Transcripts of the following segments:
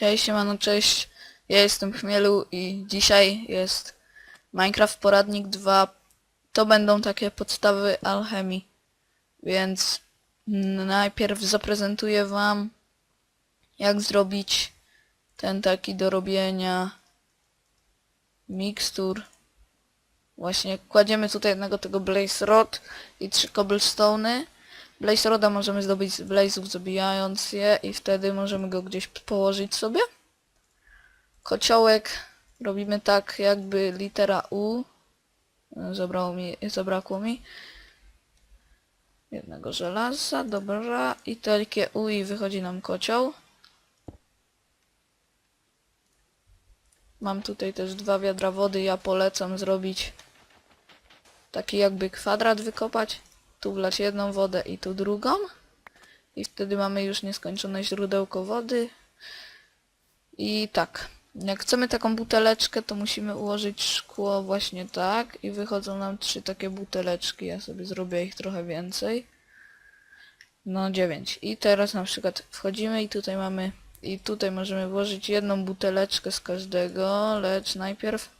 Hej, siemano, cześć. Ja jestem Chmielu i dzisiaj jest Minecraft Poradnik 2. To będą takie podstawy alchemii. Więc najpierw zaprezentuję wam jak zrobić ten taki do robienia mikstur. Właśnie kładziemy tutaj jednego tego Blaze Rod i trzy cobblestone'y. Blaze Roda możemy zdobyć z Blaze'ów zabijając je i wtedy możemy go gdzieś położyć sobie. Kociołek robimy tak jakby litera U. Zabrało mi, zabrakło mi. Jednego żelaza, dobra. I takie U i wychodzi nam kocioł. Mam tutaj też dwa wiadra wody, ja polecam zrobić taki jakby kwadrat wykopać. Tu wlać jedną wodę i tu drugą. I wtedy mamy już nieskończone źródełko wody. I tak. Jak chcemy taką buteleczkę, to musimy ułożyć szkło właśnie tak. I wychodzą nam trzy takie buteleczki. Ja sobie zrobię ich trochę więcej. No dziewięć. I teraz na przykład wchodzimy i tutaj mamy... I tutaj możemy włożyć jedną buteleczkę z każdego, lecz najpierw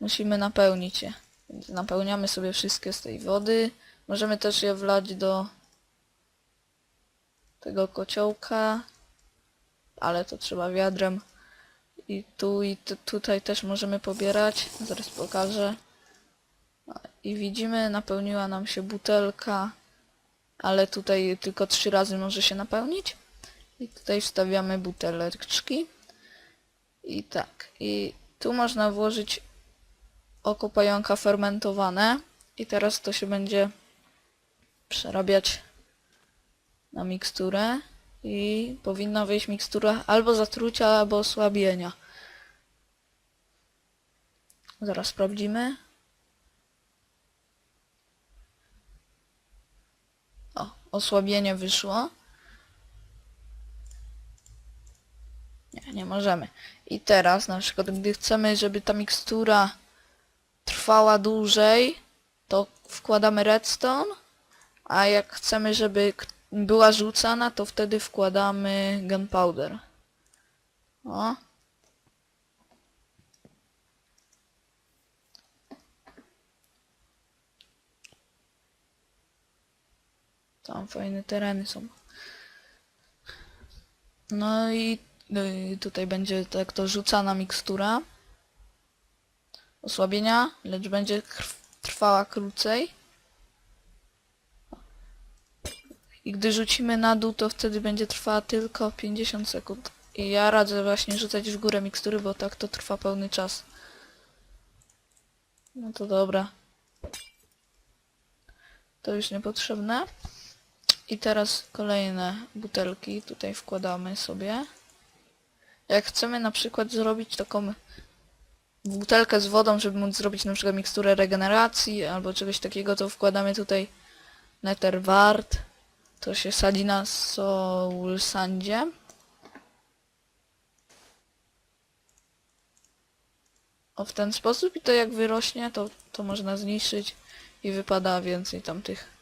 musimy napełnić je. Napełniamy sobie wszystkie z tej wody. Możemy też je wlać do tego kociołka, ale to trzeba wiadrem. I tu i tu, tutaj też możemy pobierać. Zaraz pokażę. I widzimy, napełniła nam się butelka, ale tutaj tylko trzy razy może się napełnić. I tutaj wstawiamy buteleczki. I tak. I tu można włożyć oko pająka fermentowane i teraz to się będzie przerabiać na miksturę i powinna wyjść mikstura albo zatrucia, albo osłabienia. Zaraz sprawdzimy. O, osłabienie wyszło. Nie, nie możemy. I teraz na przykład, gdy chcemy, żeby ta mikstura trwała dłużej, to wkładamy redstone, a jak chcemy, żeby była rzucana, to wtedy wkładamy gunpowder. O. Tam fajne tereny są. No i y, tutaj będzie tak to rzucana mikstura osłabienia, lecz będzie trwała krócej. I gdy rzucimy na dół, to wtedy będzie trwała tylko 50 sekund. I ja radzę właśnie rzucać w górę mikstury, bo tak to trwa pełny czas. No to dobra. To już niepotrzebne. I teraz kolejne butelki tutaj wkładamy sobie. Jak chcemy na przykład zrobić taką butelkę z wodą, żeby móc zrobić na przykład miksturę regeneracji albo czegoś takiego, to wkładamy tutaj nether wart. To się sadzi na soul sandzie. O w ten sposób i to jak wyrośnie, to, to można zniszczyć i wypada więcej tamtych.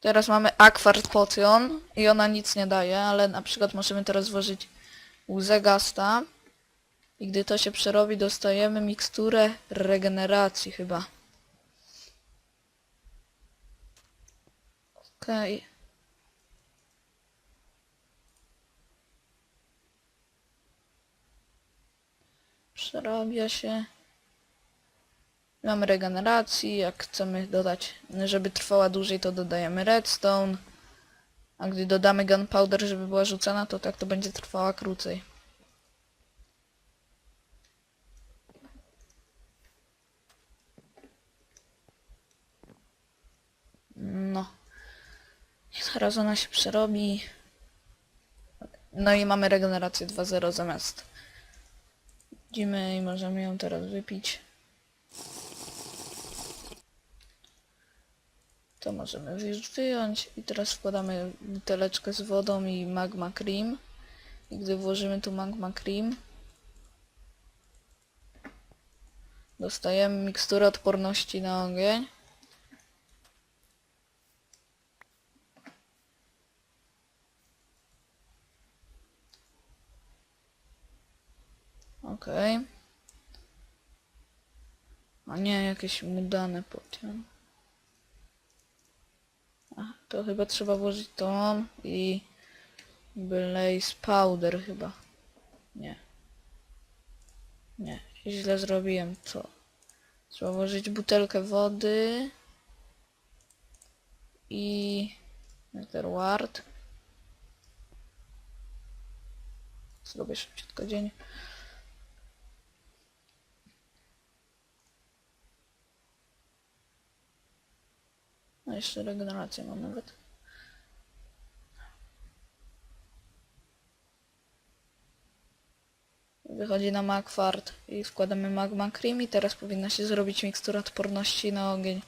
Teraz mamy Aquart Potion i ona nic nie daje, ale na przykład możemy teraz włożyć łzę gasta i gdy to się przerobi dostajemy miksturę regeneracji chyba. Okej. Przerabia się. Mamy regeneracji, jak chcemy dodać, żeby trwała dłużej to dodajemy redstone. A gdy dodamy gunpowder, żeby była rzucana, to tak to będzie trwała krócej. No. Zaraz ona się przerobi. No i mamy regenerację 2.0 zamiast. Widzimy i możemy ją teraz wypić. To możemy już wyjąć i teraz wkładamy buteleczkę z wodą i magma cream. I gdy włożymy tu magma cream, dostajemy miksturę odporności na ogień. Okej. Okay. A nie, jakieś mudane potem. To chyba trzeba włożyć tą i blaze powder chyba. Nie. Nie, źle zrobiłem. Co? Trzeba włożyć butelkę wody i netherward. Zrobię szybciutko dzień. No jeszcze regenerację mam nawet. Wychodzi na Magfart i wkładamy Magma Cream i teraz powinna się zrobić mikstura odporności na ogień.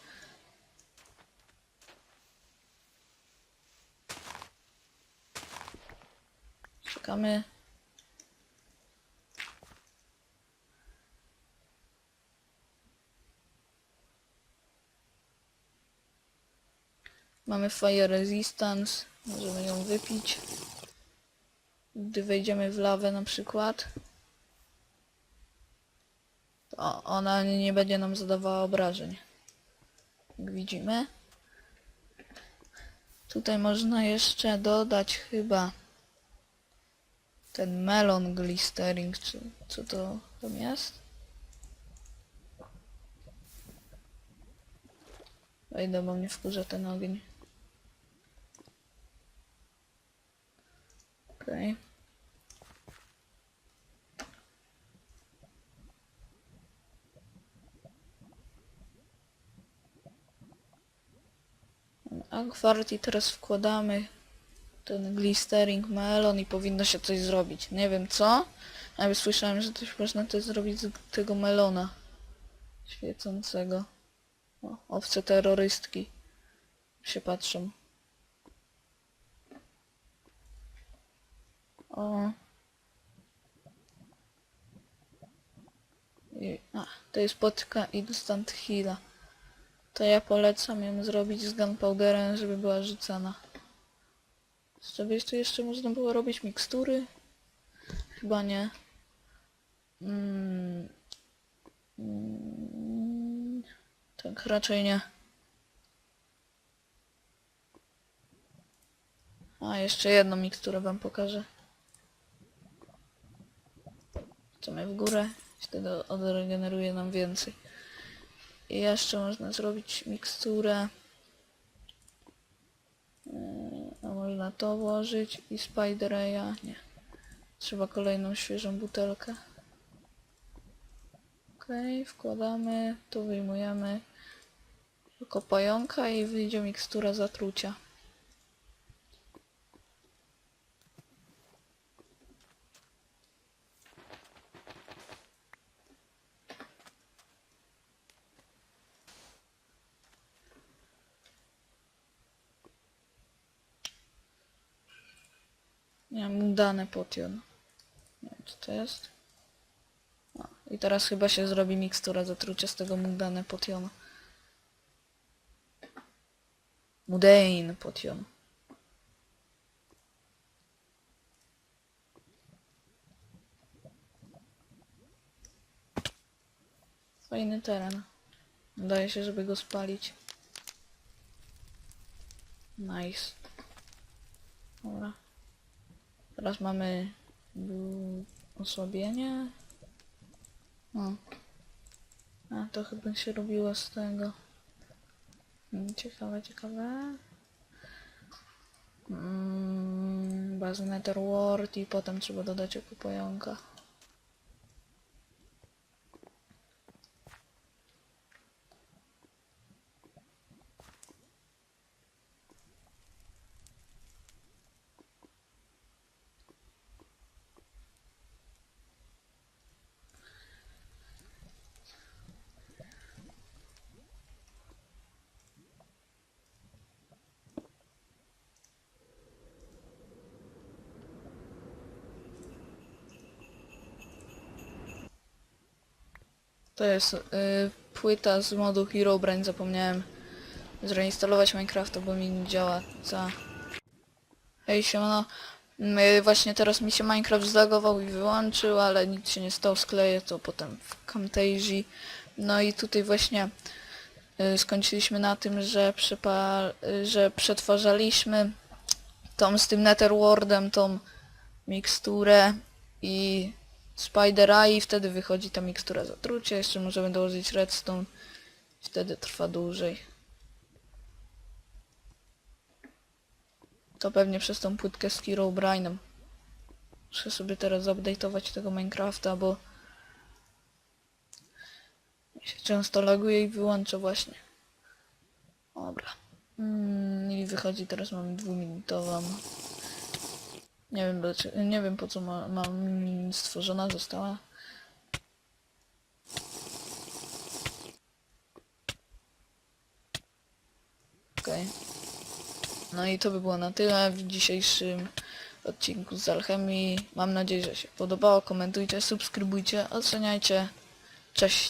Czekamy. Mamy Fire Resistance, możemy ją wypić. Gdy wejdziemy w lawę na przykład, to ona nie będzie nam zadawała obrażeń. Jak widzimy. Tutaj można jeszcze dodać chyba ten melon glistering, czy co to tam jest? Wejdę, bo mnie wkurza ten ogień. Okej. Akwart i teraz wkładamy ten glistering melon i powinno się coś zrobić. Nie wiem co, ale słyszałem, że coś można też zrobić z tego melona świecącego. O, owce terrorystki się patrzą. O. I, a, to jest potka instant heala. To ja polecam ją zrobić z gunpowderem, żeby była rzucana. Z czegoś tu jeszcze można było robić mikstury? Chyba nie. Mm. Mm. Tak, raczej nie. A, jeszcze jedną miksturę wam pokażę. Chcemy w górę, wtedy odregeneruje nam więcej. I jeszcze można zrobić miksturę. Yy, A można to włożyć i Spidereya. Nie. Trzeba kolejną świeżą butelkę. Okej, wkładamy, tu wyjmujemy tylko pająka i wyjdzie mikstura zatrucia. Nie mam dane potion. Nie wiem co to jest. I teraz chyba się zrobi mikstura zatrucia z tego mudane potionu. Mudane potion. Fajny teren. Wydaje się, żeby go spalić. Nice. Dobra. Teraz mamy osłabienie. O. A to chyba się robiło z tego. Mm, Ciekawe, ciekawe. Mm, bazę Netherworld i potem trzeba dodać jako pająka. To jest y, płyta z modu Herobrine, zapomniałem zreinstalować Minecrafta, bo mi nie działa ca. Hej siemano, My właśnie teraz mi się Minecraft zlagował i wyłączył, ale nic się nie stało, skleję to potem w Camtasia. No i tutaj właśnie y, skończyliśmy na tym, że, że przetwarzaliśmy tą z tym Netherwardem, tą miksturę i Spider Eye i wtedy wychodzi ta mikstura zatrucia. Jeszcze możemy dołożyć redstone. Wtedy trwa dłużej. To pewnie przez tą płytkę z Kiro Brianem. Muszę sobie teraz update'ować tego Minecrafta, bo mi się często laguje i wyłącza właśnie. Dobra. Mm, I wychodzi teraz mamy dwuminutową. Nie wiem, nie wiem po co ma, mam stworzona została. Okej. No i to by było na tyle w dzisiejszym odcinku z Alchemii. Mam nadzieję, że się podobało. Komentujcie, subskrybujcie, oceniajcie. Cześć.